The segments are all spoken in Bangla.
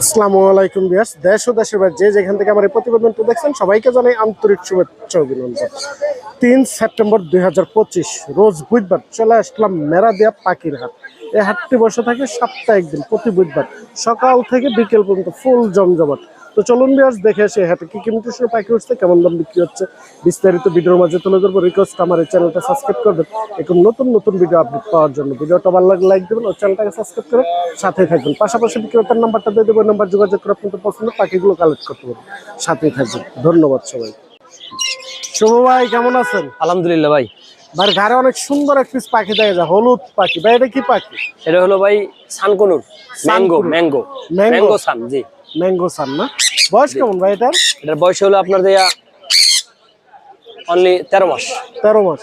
আসসালামু আলাইকুম বিয়াস দেশ ও দেশের বাইরে যে যেখান থেকে আমার এই প্রতিবেদনটি দেখছেন, সবাইকে জানাই আন্তরিক শুভেচ্ছা অভিনন্দন। তিন সেপ্টেম্বর দুই হাজার পঁচিশ, রোজ বুধবার চলে আসলাম মেরাদিয়া পাখির হাট। এই হাটটি বসে থাকে সপ্তাহে একদিন প্রতি বুধবার সকাল থেকে বিকেল পর্যন্ত ফুল জমজমাট। তো চলুন বিয়াস দেখে আসি হাটে কি কি মিটেশন পাখি উঠছে কেমন দাম বিক্রি হচ্ছে। বিস্তারিত ভিডিওর মাঝে তুলে ধরবো রিকোয়েস্ট আমার এই চ্যানেলটা সাবস্ক্রাইব করবেন। এরকম নতুন নতুন ভিডিও আপডেট পাওয়ার জন্য। ভিডিওটা ভালো লাগলে লাইক দেবেন ও চ্যানেলটাকে সাবস্ক্রাইব করে সাথেই থাকবেন। পাশাপাশি বিক্রেতার নাম্বারটা দিয়ে দেবো নাম্বার যোগাযোগ করে আপনাদের পছন্দ পাখিগুলো কালেক্ট করতে পারবেন। সাথেই থাকবেন। ধন্যবাদ সবাই শুভ ভাই কেমন আছেন? আলহামদুলিল্লাহ ভাই। ভাই ঘরে অনেক সুন্দর এক পিস পাখি দেখা যায় হলুদ পাখি। ভাই এটা কি পাখি? এটা হলো ভাই sun conure mango. Mango? Mango sun জি। ম্যাঙ্গো সান না? বয়স কেমন ভাই এটার? এটার বয়স হলো আপনার দেয়া অনলি তেরো মাস। তেরো মাস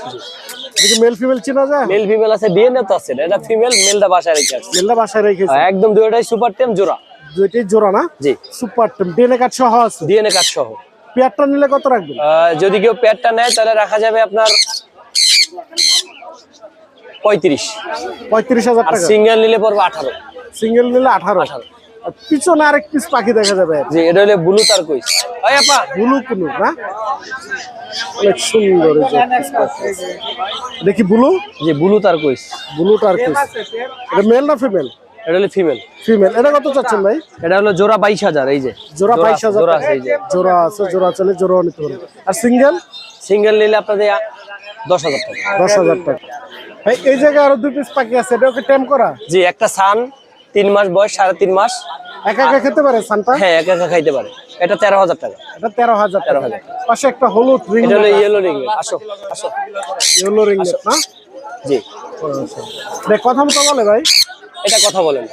মেল ফিমেল চেনা যায়? মেল ফিমেল আছে ডিএনএ তো আছে এটা ফিমেল মেলটা বাসায় রেখে আছে। মেলটা বাসায় রেখেছে একদম দুইটাই সুপার টেম জোড়া। দুইটাই জোড়া না? জি। সুপার টেম ডিএনএ কার্ড সহ আছে? ডিএনএ কার্ড সহ। পেয়ারটা নিলে কত রাখবেন? যদি কেউ পেয়ারটা নেয় তাহলে রাখা যাবে আপনার পঁয়ত্রিশ। পঁয়ত্রিশ হাজার সিঙ্গেল নিলে পড়বে আঠারো। সিঙ্গেল নিলে আঠারো। আর পিছনে আরেক পিস পাখি দেখা যাবে। জি এটা হলে ব্লু তার কইস ওই আপা ব্লু কুনু না? অনেক সুন্দর। দেখি ব্লু? জি ব্লু তার কইস ব্লু পিস এটা মেল না ফিমেল এটা হলে ফিমেল ফিমেল এটা কত চাচ্ছেন ভাই? এটা হলো জোড়া বাইশ হাজার এই যে। জোড়া বাইশ হাজার জোড়া টাকা। আছে এই যে। জোড়া আছে জোড়া চলে জোড়া নিতে পারবে আর সিঙ্গেল সিঙ্গেল নিলে আপনাদের দশ হাজার টাকা। দশ হাজার টাকা। ভাই এই জায়গায় আরও দুই পিস পাখি আছে এটা ওকে টেম করা? জি একটা সান তিন মাস বয়স সাড়ে তিন মাস। একা একা খেতে পারে সানটা? হ্যাঁ একা একা খাইতে পারে। এটা তেরো হাজার টাকা। এটা তেরো হাজার তেরো হাজার পাশে একটা হলুদ রিং এটা হলো ইয়েলো রিং আসো আসো। ইয়েলো রিং না? জি। দেখ কথা মতো বলে ভাই। এটা কথা বলেন।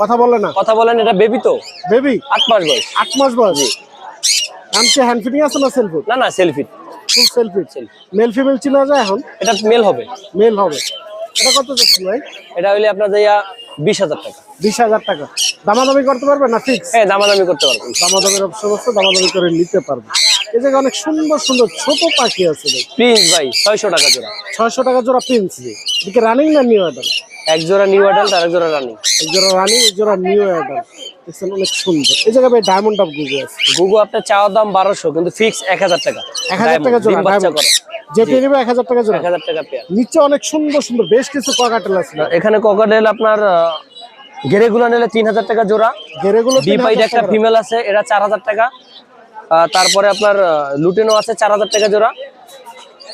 কথা বলে না? কথা বলেন এটা বেবি তো। বেবি আট মাস বয়স। আট মাস বয়স? নাম কি হ্যান্ড ফিটিং আছে না সেলফি না না selfie full selfie male female চিনা যায় এখন? এটা মেল হবে। মেল হবে। এটা কত যাচ্ছে ভাই? এটা হইলে আপনার বিশ হাজার টাকা। বিশ হাজার টাকা। দামাদামি করতে পারবে না ফিক্স হ্যাঁ দামাদামি করতে পারবে। দামাদামির অপশন আছে দামাদামি করে নিতে পারবে। এই জায়গায় অনেক সুন্দর সুন্দর ছোট পাখি আছে প্রিন্স ভাই ছয়শো টাকা জোড়া। ছয়শো টাকা জোড়া পিন্স এদিকে রানিং না নিউ অ্যাডাল এক জোড়া নিউ অ্যাডাল্ট আর এক জোড়া রানিং এক জোড়া রানিং এক জোড়া নিউ অ্যাডাল দেখছেন অনেক সুন্দর। এই জায়গায় ভাই ডায়মন্ড অফ গুগু আছে। গুগু আপনার চাওয়ার দাম বারোশো কিন্তু ফিক্স এক হাজার টাকা। এক হাজার টাকা জোড়া ডিম বাচ্চা diamond। করা। যেটি নেবে এক হাজার টাকা জোড়া। এক হাজার টাকা পেয়ার। নিচে অনেক সুন্দর সুন্দর বেশ কিছু ককাটেল আছে। এখানে ককাটেল আপনার গেরেগুলো নিলে তিন হাজার টাকা জোড়া। গেরেগুলো বি পাইড একটা ফিমেল আছে এটা চার হাজার টাকা। তারপরে আপনার লুটেনো আছে চার হাজার টাকা জোড়া।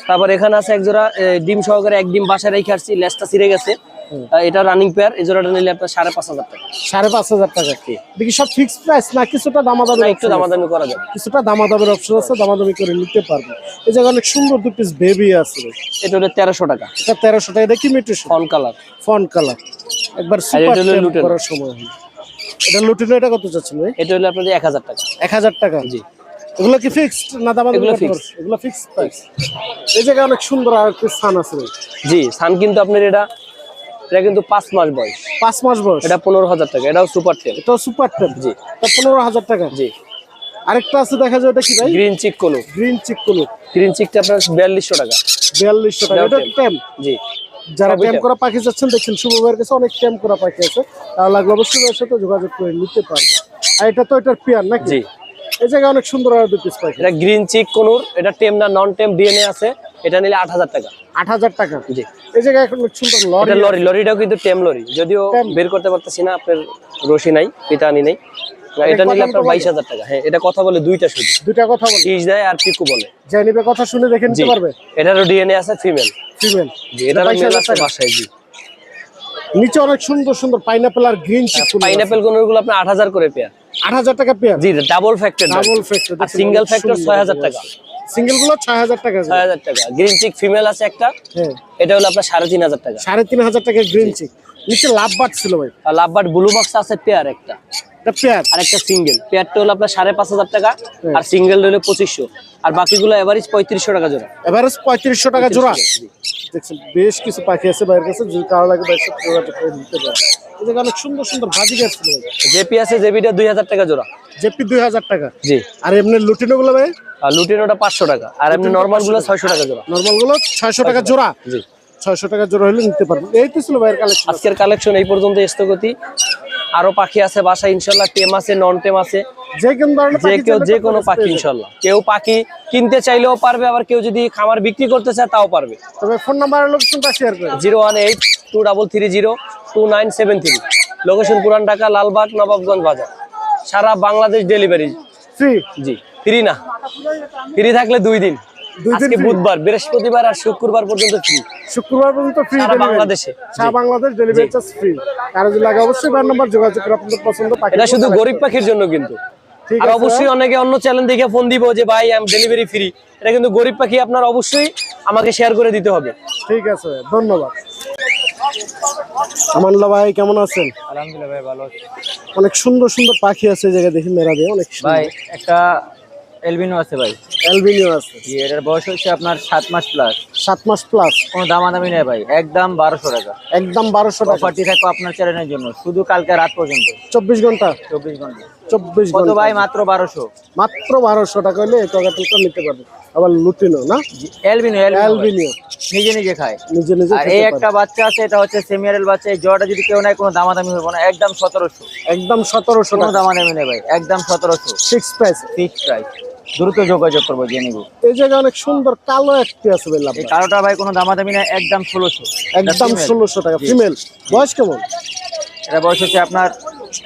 তারপর এখানে আছে এক জোড়া ডিম সহকারে এক ডিম বাসায় রেখে আসছি লেসটা ছিঁড়ে গেছে। এটা রানিং পেয়ার এই জোড়াটা নিলে আপনার সাড়ে পাঁচ হাজার টাকা। সাড়ে পাঁচ হাজার টাকা। দেখি সব ফিক্সড প্রাইস না কিছুটা দামাদামি একটু দামাদামি করা যাবে। কিছুটা দামাদামের অপশন আছে দামাদামি করে নিতে পারবে। এই জায়গায় অনেক সুন্দর দু পিস বেবি আছে। এটা হলো তেরোশো টাকা। এটা তেরোশো টাকা দেখি mutation fawn colour. Fawn colour. একবার সুপার করার সময়। এটা লুটিনো এটা কত চাচ্ছেন ভাই? এটা হলো আপনাদের এক হাজার টাকা। এক হাজার টাকা? জি। এগুলো কি ফিক্সড না দামাদামি এগুলো। পারবে? এগুলো ফিক্সড প্রাইস এই জায়গায় অনেক সুন্দর আর একটু স্থান আছে জি সান কিন্তু আপনার এটা এটা কিন্তু পাঁচ মাস বয়স। পাঁচ মাস বয়স। এটা পনেরো হাজার টাকা এটাও সুপার টেল এটা সুপার টেম্প জি। পনেরো হাজার টাকা। জি। আরেকটা আছে দেখা যায় এটা কি ভাই? গ্রিন চিক কলু। গ্রিন চিক কুলু। গ্রিন চিকটা আপনার বিয়াল্লিশশো টাকা। বিয়াল্লিশশো টাকা। এটা। টেম্প জি। যারা ক্যাম্প করা পাখি যাচ্ছেন দেখছেন শুভ ভাইয়ের কাছে অনেক ক্যাম্প করা পাখি আছে। তারা লাগলে অবশ্যই ভাইয়ের সাথে যোগাযোগ করে নিতে পারবে। আর এটা তো এটার পেয়ার নাকি? জি। এই জায়গায় অনেক সুন্দর আর দু পিস পাখি। এটা গ্রিন চিক কনুর এটা টেম না নন টেম ডিএনএ আছে। এটা নিলে আট হাজার টাকা। আট হাজার টাকা। জি। এই জায়গায় এখন লরি লরি লরিটাও কিন্তু টেম লরি। যদিও বের করতে পারতেছি না আপনার রশি নাই পিতানি নেই। না, এটা নিলে আপনার বাইশ হাজার টাকা। হ্যাঁ এটা কথা বলে দুইটা শুধু দুইটা কথা বলি? পিস দেয় আর পিকু বলে। যে নিবে কথা শুনে দেখে জি। নিতে পারবে? এটারও ডিএনএ আছে ফিমেল ফিমেল জি এটারও মেল আছে বাসায় জি। নিচে অনেক সুন্দর সুন্দর পাইনাপেল আর গ্রিন পাইনাপেলগুলো আপনার আট হাজার করে পেয়ার। আট হাজার টাকা পেয়ার? জি ডাবল ফ্যাক্টর ডাবল ফ্যাক্টর আর সিঙ্গেল ফ্যাক্টর ছয় হাজার টাকা। সিঙ্গেলগুলো ছয় হাজার টাকা ছয় হাজার টাকা। গ্রিন চিক ফিমেল আছে একটা। হ্যাঁ। এটা হলো আপনার সাড়ে তিন হাজার টাকা। সাড়ে তিন হাজার টাকা গ্রিন চিক নিচে লাভ বাট ছিল ভাই। আর লাভবার্ড ব্লু বক্স আছে পেয়ার একটা। পেয়ার আর একটা সিঙ্গেল পেয়ারটা হলো আপনার সাড়ে পাঁচ হাজার টাকা। আর সিঙ্গেল হলো আর বাকিগুলো এভারেজ পঁয়ত্রিশশো টাকা জোড়া। এভারেজ পঁয়ত্রিশশো টাকা জোড়া। দেখছেন বেশ কিছু পাখি আছে বাইরের কাছে। যদি কারও লাগে বাইরের সাথে যোগাযোগ করে নিতে পারবে এই অনেক সুন্দর সুন্দর ভাজি গাছ ছিল জেপি আছে জেপিটা টাকা জোড়া। জেপি দুই হাজার টাকা। জি। আর এমনি লুটিনো গুলো ভাই? আর লুটিনোটা পাঁচশো টাকা। আর এমনি নর্মালগুলো ছয়শো টাকা জোড়া। নর্মালগুলো ছয়শো টাকা জোড়া। জি। ছয়শো টাকা জোড়া হলে নিতে পারবেন। এই তো ছিল ভাইয়ের কালেকশন আজকের কালেকশন এই পর্যন্ত স্থগতি। আরও পাখি আছে বাসায় ইনশাল্লাহ টেম আছে নন টেম আছে। যে কোন ধরনের যে কেউ যে কোনো পাখি ইনশাল্লাহ কেউ পাখি কিনতে চাইলেও পারবে আবার কেউ যদি খামার বিক্রি করতে চায় তাও পারবে। তবে ফোন নাম্বার লোকেশনটা শেয়ার করেন zero one eight two double three zero two nine seven three. Location Puran Dhaka Lalbagh Nawabganj বাজার। সারা বাংলাদেশ ডেলিভারি। ফ্রি জি। ফ্রি না। ফ্রি থাকলে দুই দিন। দুই দিন আজকে বুধবার বৃহস্পতিবার আর শুক্রবার পর্যন্ত ফ্রি শুক্রবার পর্যন্ত ফ্রি বাংলাদেশে। সারা বাংলাদেশ ডেলিভারি চার্জ ফ্রি আর যদি লাগে অবশ্যই বার নাম্বার যোগাযোগ করে আপনাদের পছন্দ পাখি এটা শুধু গরিব পাখির জন্য কিন্তু। ঠিক আর অবশ্যই অনেকে অন্য চ্যানেল দেখে ফোন দিব যে ভাই আমি ডেলিভারি ফ্রি এটা কিন্তু গরিব পাখি আপনার অবশ্যই আমাকে শেয়ার করে দিতে হবে। ঠিক আছে ধন্যবাদ। আমানুল্লাহ ভাই কেমন আছেন? আলহামদুলিল্লাহ ভাই ভালো আছি। অনেক সুন্দর সুন্দর পাখি আছে এই জায়গায় দেখি মেরা দিয়ে অনেক ভাই একটা এলবিনো আছে ভাই। অ্যালবিনিও আছে। জি এটার বয়স হচ্ছে আপনার সাত মাস প্লাস সাত মাস প্লাস কোনো দামাদামি নেই ভাই একদম বারোশো টাকা। একদম বারোশো টাকা। অফারটি থাকবে আপনার চ্যানেলের জন্য শুধু কালকে রাত পর্যন্ত। চব্বিশ ঘণ্টা? চব্বিশ ঘণ্টা। চব্বিশ ঘণ্টা। ভাই? মাত্র বারোশো। মাত্র বারোশো টাকা হলে এই টকাটা নিতে পারবে। আবার লুটিনো না? এলবিনো এলবিনো নিজে নিজে খায়। নিজে নিজে আর এই একটা বাচ্চা আছে এটা হচ্ছে সেমিয়ারেল বাচ্চা এই জোড়াটা যদি কেউ নেয় কোনো দামাদামি হবে না একদম সতেরোশো। একদম সতেরোশো কোনো দামাদামি নেই ভাই একদম সতেরোশো। ফিক্স প্রাইস ফিক্স প্রাইস দ্রুত যোগাযোগ করব জেনে নিবো। এই জায়গায় অনেক সুন্দর কালো একটি আছে বললাম এই কালোটা ভাই কোনো দামাদামি না একদম ষোলোশো। একদম ষোলোশো টাকা ফিমেল বয়স কেমন? এটা বয়স হচ্ছে আপনার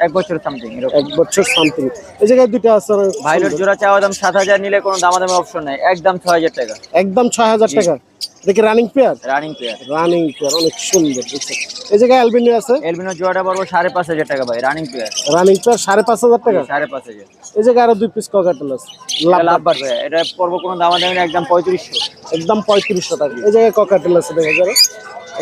এক বছর সামথিং এক বছর সামথিং এই জায়গায় দুটো আছে ভাইলোর জোড়া চাওয়া দাম সাত হাজার নিলে কোনো দামাদামি অপশন নাই একদম ছয় হাজার টাকা। একদম ছয় হাজার টাকা। দেখি running pair running pair running pair অনেক সুন্দর দেখছেন এই জায়গায় অ্যালবিনিও আছে? এলবিনো জোড়াটা পড়ব সাড়ে পাঁচ হাজার টাকা ভাই রানিং পেয়ার রানিং পেয়ার সাড়ে পাঁচ হাজার টাকা? সাড়ে পাঁচ হাজার। এই জায়গায় আরও দুই পিস ককাটেল আছে। লাভবার লাভ লাভ এটা পড়ব কোনো দামাদামি নেই একদম পঁয়ত্রিশশো। একদম পঁয়ত্রিশশো টাকা। এই জায়গায় ককাটেল আছে দেখা যাবে।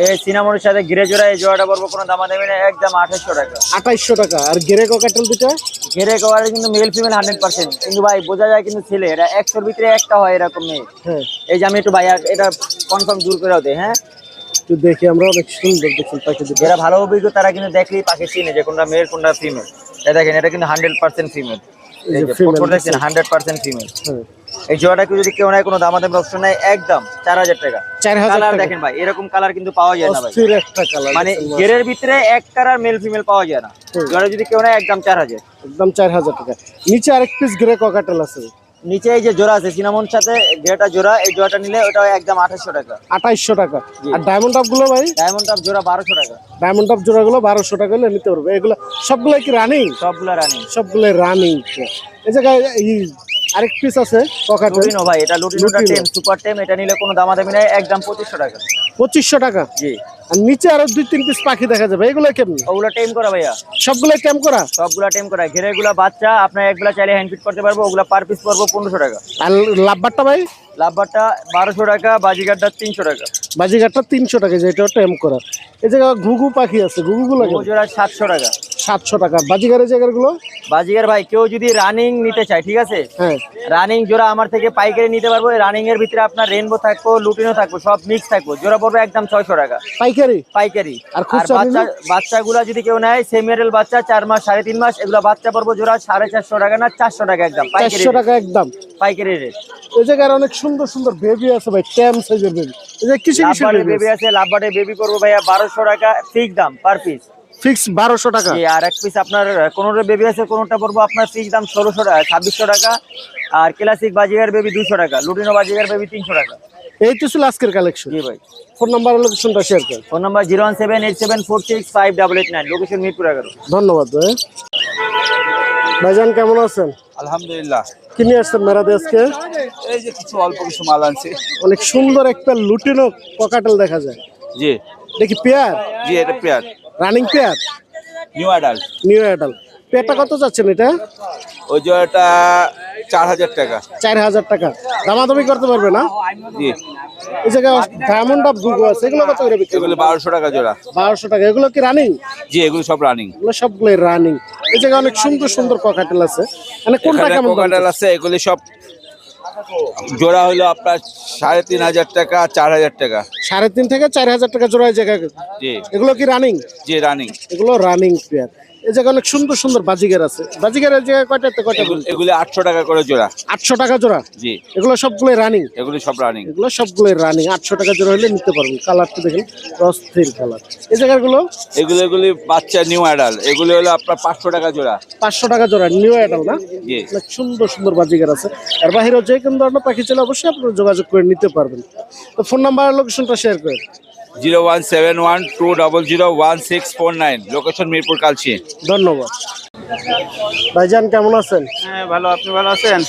এই সিনামোর সাথে ঘিরে জোড়া এই জোড়াটা পড়ব কোনো দামাদামি নেই একদম আঠাশশো টাকা। আঠাইশশো টাকা। আর গেরে ককাটেল দুটা ঘিরে কভারে কিন্তু মেল ফিমেল হান্ড্রেড পার্সেন্ট কিন্তু ভাই বোঝা যায় কিন্তু ছেলে এটা একশোর ভিতরে একটা হয় এরকম মেয়ে। হ্যাঁ। এই যে আমি একটু ভাই এটা কনফার্ম দূর করে দে হ্যাঁ? একটু দেখি আমরা অনেক সুন্দর দেখুন পাখি যারা ভালো অভিজ্ঞ তারা কিন্তু দেখলেই পাখি চিনে যে কোনটা মেল কোনটা ফিমেল এটা দেখেন এটা কিন্তু হান্ড্রেড পার্সেন্ট ফিমেল এই যে female দেখছেন হান্ড্রেড পার্সেন্ট ফিমেল এই জোড়াটা যদি কেউ নেয় কোনো দামাদামি অপশন নেই একদম চার হাজার টাকা। চার হাজার দেখেন ভাই এরকম কালার কিন্তু পাওয়া যায় না ভাই। মানে গেরের ভিতরে এক কালার মেল ফিমেল পাওয়া যায় না। জোড়া যদি কেউ নেয় একদম চার হাজার। একদম চার হাজার টাকা। নিচে আরেক পিস গ্রে ককাটাল আছে। নিচে এই যে জোড়া আছে সিনামন সাথে যেটা জোড়া এই জোড়াটা নিলে ওটা একদম আঠাশশো টাকা। আঠাইশশো টাকা। আর ডায়মন্ড টপগুলো ভাই? ডায়মন্ড টপ জোড়া বারোশো টাকা। ডায়মন্ড টপ জোড়া গুলো বারোশো টাকা হলে নিতে পারবে। এগুলো সবগুলো কি রানিং সবগুলা রানিং সবগুলো রানিং এই জায়গায় আরেক পিস আছে লুটিনো ভাই এটা লুটিনোটা লুটিনো। টেম সুপার টেম এটা নিলে কোনো দামাদামি নেই একদম পঁচিশশো টাকা। পঁচিশশো টাকা? জি। আর নিচে আরও দুই তিন পিস পাখি দেখা যাবে। এগুলো কেমনি? ওগুলো টেম করা ভাইয়া। সবগুলো ক্যাম্প করা? সবগুলা টেম করা। ঘেরে গুলা বাচ্চা আপনার একগুলা চাইলে হ্যান্ড ফিট করতে পারব ওগুলা পার পিস পড়ব পনেরোশো টাকা। আর লাভবারটা ভাই? লাভবারটা বারোশো টাকা বাজিঘাটটা তিনশো টাকা। বাজিঘাটটা তিনশো টাকা যেটা ট্যাম্প করা। এই জায়গায় ঘুঘু পাখি আছে ঘুঘুগুলো জোড়া সাতশো টাকা। সাতশো টাকা। বাজিঘাটের জায়গাগুলো? বাজিগার ভাই কেউ যদি রানিং নিতে চায় ঠিক আছে? হ্যাঁ। রানিং জোড়া আমার থেকে পাইকারি নিতে পারব রানিং এর ভিতরে আপনার রেনবো থাকব লুটিনো থাকব সব মিক্স থাকব। জোড়া পড়বে একদম ছয়শো টাকা। পাইকারি? পাইকারি। আর বাচ্চা বাচ্চাগুলা যদি কেউ নেয় সেমিয়ারেল বাচ্চা চার মাস সাড়ে তিন মাস এগুলো বাচ্চা পড়ব জোড়া সাড়ে চারশো টাকা না চারশো টাকা একদম চারশো টাকা একদম। পাইকারি রেট এই জায়গায় অনেক সুন্দর সুন্দর বেবি আছে ভাই ট্যাম সাইজের বেবি এই যে কিসে লাভবার্ডের বেবি আছে। বেবি করব ভাইয়া বারোশো টাকা ফিক্স দাম পার পিস ফিক্স বারোশো টাকা। আর এক পিস আপনার কোনোটা বেবি আছে কোনোটা পড়ব আপনার ফিক্স দাম ষোলোশো টাকা ছাব্বিশশো টাকা। আর ক্লাসিক বাজিগার বেবি দুশো টাকা লুটিনো বাজিগার বেবি তিনশো টাকা। এই তো ছিল আজকের কালেকশন জি ভাই। ফোন নাম্বার লোকেশনটা শেয়ার করেন। Phone number zero one seven eight seven four six five double eight nine location Mirpur এগারো। ধন্যবাদ ভাই। ভাইজান কেমন আছেন? আলহামদুলিল্লাহ। কি নিয়ে আসছেন মেরাদে আজকে? এই যে কিছু অল্প কিছু মাল আনছি। অনেক সুন্দর একটা লুটিনো ককাটেল দেখা যায়। জি। দেখি পেয়ার? জি এটা pair. Running pair new adult new adult পেয়ারটা কত চাচ্ছেন এটা? ওই জোড়াটা চার হাজার টাকা। চার হাজার টাকা। দামাদামি করতে পারবে না? জি। এই জায়গায় ডায়মন্ড অফ গুগু আছে। এগুলো কত করে বিক্রি এগুলো বারোশো টাকা জোড়া। বারোশো টাকা। এগুলো কি রানিং জি এগুলো সব রানিং এগুলো সবগুলো রানিং এই জায়গায় অনেক সুন্দর সুন্দর ককাটেল আছে। মানে কোনটা কেমন কোকাটাল আছে এগুলি সব জোড়া হলো আপনার সাড়ে তিন হাজার টাকা চার হাজার টাকা। সাড়ে তিন থেকে চার হাজার টাকা জোড়া জায়গা এগুলো কি রানিং জি রানিং এগুলো রানিং পেয়ার এই জায়গায় অনেক সুন্দর সুন্দর বাজিগার আছে। বাজিগারের জায়গায় কয়টাতে কয়টা এগুলো- এগুলো আটশো টাকা করে জোড়া। আটশো টাকা জোড়া? জি। এগুলো সবগুলো রানিং এগুলি সব রানিং এগুলো সবগুলো রানিং আটশো টাকা জোড়া হলে নিতে পারবেন। কালারটা দেখেন অস্থির কালার এই জায়গাগুলো? এগুলো এগুলি বাচ্চা নিউ অ্যাডাল এগুলি হলো আপনার পাঁচশো টাকা জোড়া। পাঁচশো টাকা জোড়া নিউ অ্যাডাল না? জি। সুন্দর সুন্দর বাজিগার আছে। আর বাহিরেও যে কোনো ধরনের পাখি চলে অবশ্যই আপনারা যোগাযোগ করে নিতে পারবেন। তো ফোন নাম্বার লোকেশনটা শেয়ার করেন। Zero one seven one two double zero one six four nine. Location Mirpur Kalshi. ধন্যবাদ। ভাইজান কেমন আছেন? হ্যাঁ ভালো। আপনি ভালো আছেন?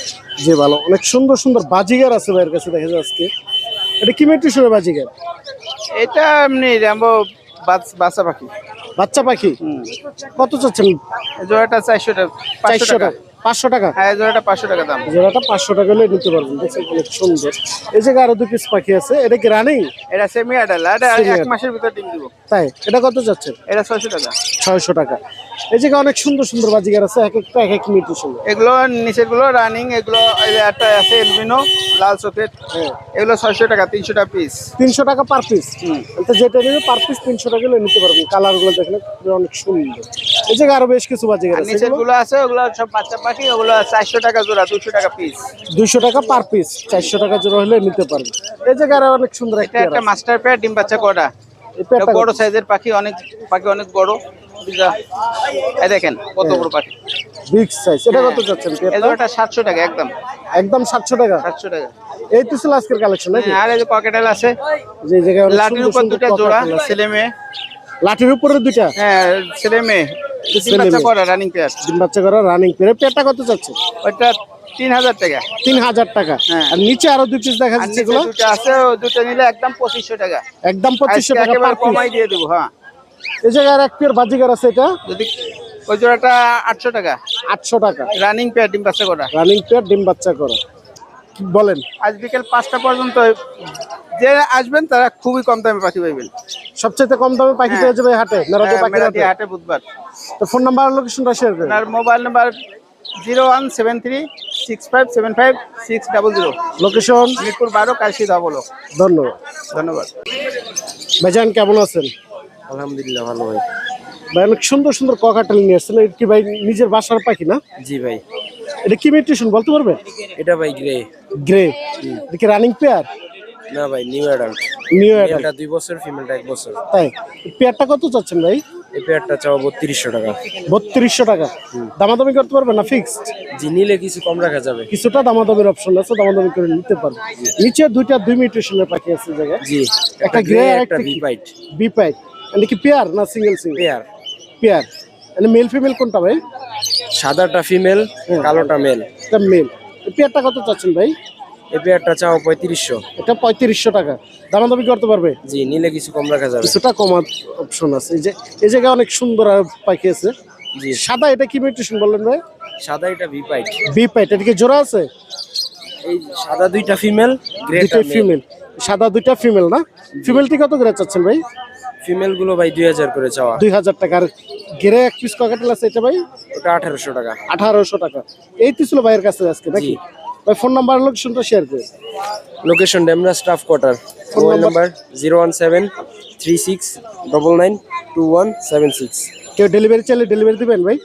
জি ভালো। অনেক সুন্দর সুন্দর বাজিগার আছে ভাইয়ের কাছে দেখা যাচ্ছে। আজকে এটা কি মেট্রিশনের বাজিগার? এটা এমনি র্যাম্বো বাচ্চা পাখি। বাচ্চা পাখি? কত চাচ্ছেন? জোড়াটা চারশো টাকা চারশো টাকা। পাঁচশো টাকা? হ্যাঁ জোড়াটা পাঁচশো টাকা দাম। জোড়াটা পাঁচশো টাকা হলে নিতে পারবেন দেখছেন অনেক সুন্দর। এই জায়গায় আরও দু পিস পাখি আছে এটা কি রানিং? এটা সেমি আডাল এক। মাসের ভিতর ডিম দিব। তাই এটা কত যাচ্ছে? এটা ছয়শো টাকা। ছয়শো টাকা। এই জায়গায় অনেক সুন্দর সুন্দর বাজিগার আছে এক একটা এক এক মিউটেশন এগুলো নিচেরগুলো রানিং এগুলো একটা আছে এলবিনো লাল চোখের এগুলো ছয়শো টাকা তিনশো টাকা পিস তিনশো টাকা পার পিস তো যেটা নেবে পার পিস তিনশো টাকা নিতে পারবেন। কালারগুলো দেখলে অনেক সুন্দর। এই জায়গায় আরও বেশ কিছু বাজিগার আছে। নিচেরগুলো আছে ওগুলো সব বাচ্চা পাখি ওগুলো চারশো টাকা জোড়া দুশো টাকা পিস দুইশো টাকা পার পিস চারশো টাকা জোড়া হলে নিতে পারবেন। এই জায়গায় আরও অনেক সুন্দর এটা একটা মাস্টার পেয়ার ডিম বাচ্চা কটা এটা বড় সাইজের পাখি অনেক পাখি অনেক বড়? এই দেখেন কত বড় পাখি। বিগ সাইজ এটা কত চাচ্ছেন জোড়াটা সাতশো টাকা একদম। একদম সাতশো টাকা? সাতশো টাকা। এই তো ছিল আজকের কালেকশন নাকি? আর এই যে পকেটাল আছে। যে জায়গায় লাঠির উপর দুটা জোড়া ছেলে মেয়ে। লাঠির উপরে দুইটা? হ্যাঁ ছেলে মেয়ে। তিন বাচ্চা করা রানিং পেয়ার ডিম বাচ্চা করা রানিং পেয়ারটা কত ওইটা তিন হাজার টাকা। তিন হাজার টাকা। হ্যাঁ। আর নিচে আরও দুই পিস দেখা যাচ্ছে আছে দুটো নিলে একদম পঁচিশশো টাকা। একদম পঁচিশশো টাকা কমাই দিয়ে দেবো হ্যাঁ। এই জায়গায় আর এক পেয়ার বাজিগার আছে এটা। যদি ওই জোড়াটা আটশো টাকা। আটশো টাকা। রানিং পেয়ার ডিম বাচ্চা করা। রানিং পেয়ার ডিম বাচ্চা করা। বলেন? আজ বিকেল পাঁচটা পর্যন্ত যে আসবেন তারা খুবই কম দামে পাখি পাইবেন। সবচেয়ে কম দামে পাখি হ্যাঁ। পেয়ে যাবে হাটে হ্যাঁ, পাখি মেরাদি হাটে। হাটে বুধবার। তো ফোন নাম্বার আর লোকেশনটা শেয়ার করেন। আপনার mobile number zero one seven three six five seven five six double zero. Location? Mirpur বারো কাশি দাবলো ধন্যবাদ। ধন্যবাদ। ভাইজান কেমন আছেন? আলহামদুলিল্লাহ ভালো ভাই ভাই অনেক সুন্দর সুন্দর ককাটেল নিয়ে আসছেন। এটা কি ভাই নিজের বাসার পাখি না? জি ভাই। এটা কি মিউটেশন বলতে পারবেন? এটা ভাই গ্রে। গ্রে। এটা কি রানিং পেয়ার? না ভাই নিউ অ্যাডাল্ট। New adult. দুই বছর ফিমেলটা এক বছর। তাই? পেয়ারটা কত চাচ্ছেন ভাই? এই পেয়ারটা চাও বত্রিশশো টাকা। বত্রিশশো টাকা। দামাদামি করতে পারবেন না ফিক্সড জি নিলে কিছু কম রাখা যাবে। কিছুটা দামাদামির অপশন আছে দামাদামি করে নিতে পারবেন। নিচে দুইটা দুই মিউটেশনের পাখি আছে জায়গায়। জি একটা গ্রে একটা একটা বি পাইট বি পাইট এটা কি পেয়ার না সিঙ্গেল সিঙ্গেল পেয়ার পেয়ার মানে মেল ফিমেল কোনটা ভাই? সাদাটা ফিমেল। কালোটা মেল এটা মেল পেয়ারটা কত চাচ্ছেন ভাই? এই পেয়ারটা চাও পঁয়ত্রিশশো। এটা পঁয়ত্রিশশো টাকা। দামাদামি করতে পারবে? জি নিলে কিছু কম রাখা যাবে। কিছুটা কমার অপশন আছে। এই যে এই জায়গায় অনেক সুন্দর পাখি আছে জি। সাদা এটা কি মিউটেশন বললেন ভাই? সাদা এটা ভি পাইট বি পাইট এটা কি জোড়া আছে? এই সাদা দুইটা ফিমেল গ্রেটা দুইটা ফিমেল সাদা দুইটা ফিমেল না? ফিমেলটি কত করে চাচ্ছেন ভাই? ফিমেলগুলো ভাই দুই হাজার করে চাওয়া। দুই হাজার টাকা আর গেরে এক পিস ককাটেল আছে এটা ভাই? ওটা আঠারোশো টাকা। আঠারোশো টাকা। এই তো ছিল ভাইয়ের কাছে আজকে নাকি। ভাই ফোন নাম্বার লোকেশনটা শেয়ার করে। Location Demra staff quarter phone number zero one seven three six double nine two one seven six কেউ ডেলিভারি চাইলে ডেলিভারি দিবেন ভাই?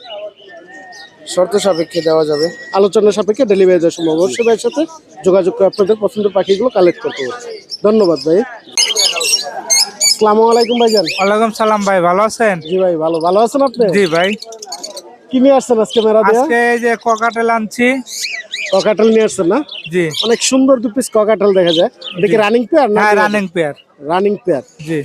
শর্ত সাপেক্ষে দেওয়া যাবে। আলোচনা সাপেক্ষে ডেলিভারি দেওয়ার সম্ভব। অবশ্যই ভাইয়ের সাথে যোগাযোগ করে আপনাদের পছন্দের পাখিগুলো কালেক্ট করতে হবে। ধন্যবাদ ভাই। আসসালামু আলাইকুম ভাইজান। ওয়ালাইকুম সালাম ভাই ভালো আছেন? জি ভাই ভালো। ভালো আছেন আপনি? জি ভাই। কি নিয়ে আসছেন আজকে মেরা দিয়া? আজকে এই যে ককাটেল আনছি। ককাটেল নিয়ে আসছেন না? জি। অনেক সুন্দর দু পিস ককাটেল দেখা যায়। দেখি রানিং পেয়ার না হ্যাঁ রানিং পেয়ার রানিং পেয়ার জি।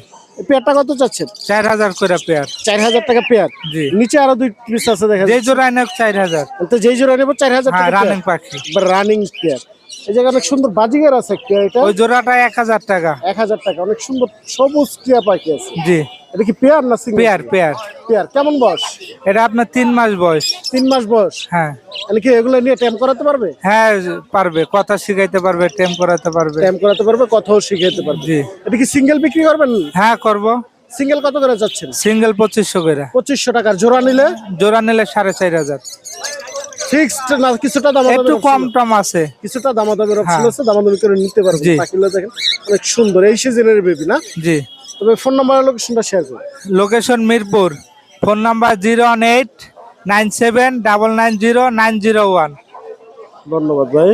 পেয়ারটা কত চাচ্ছেন? চার হাজার করে পেয়ার চার হাজার টাকা পেয়ার জি। নিচে আরও দুই পিস আছে দেখা যে যায় জোড়ায় নেব চার হাজার। তো যেই জোড়া নেব চার হাজার রানিং পাখি রানিং পেয়ার এই জায়গায় অনেক সুন্দর বাজিগার আছে এটা? ওই জোড়াটা এক হাজার টাকা। এক হাজার টাকা অনেক সুন্দর সবুজ টিয়া পাখি আছে জি। এটা কি পেয়ার না সিঙ্গেল পেয়ার পেয়ার। পেয়ার কেমন বয়স? এটা আপনার তিন মাস বয়স। তিন মাস বয়স? হ্যাঁ। কি এগুলো নিয়ে করাতে পারবে? হ্যাঁ পারবে। কথা শিখাইতে পারবে টেম করাতে পারবে। ট্যাম করাতে পারবে কথাও শিখাইতে পারবে। জি। এটা কি সিঙ্গেল বিক্রি করবেন? হ্যাঁ করব। সিঙ্গেল কত করে যাচ্ছেন? সিঙ্গেল পঁচিশশো করে। পঁচিশশো টাকার জোড়া নিলে? জোড়া নিলে সাড়ে চার হাজার। ফিক্সড না কিছুটা দাম একটু কম টম আছে। কিছুটা দামাদামের অপশন আছে আছে দামাদামি করে নিতে পারবেন জি। পাখিগুলো দেখেন অনেক সুন্দর। এই সিজনের বেবি না? জি। তবে ফোন নাম্বার লোকেশনটা শেয়ার করুন location Mirpur. Phone number zero one eight nine seven double nine zero nine zero one ধন্যবাদ ভাই।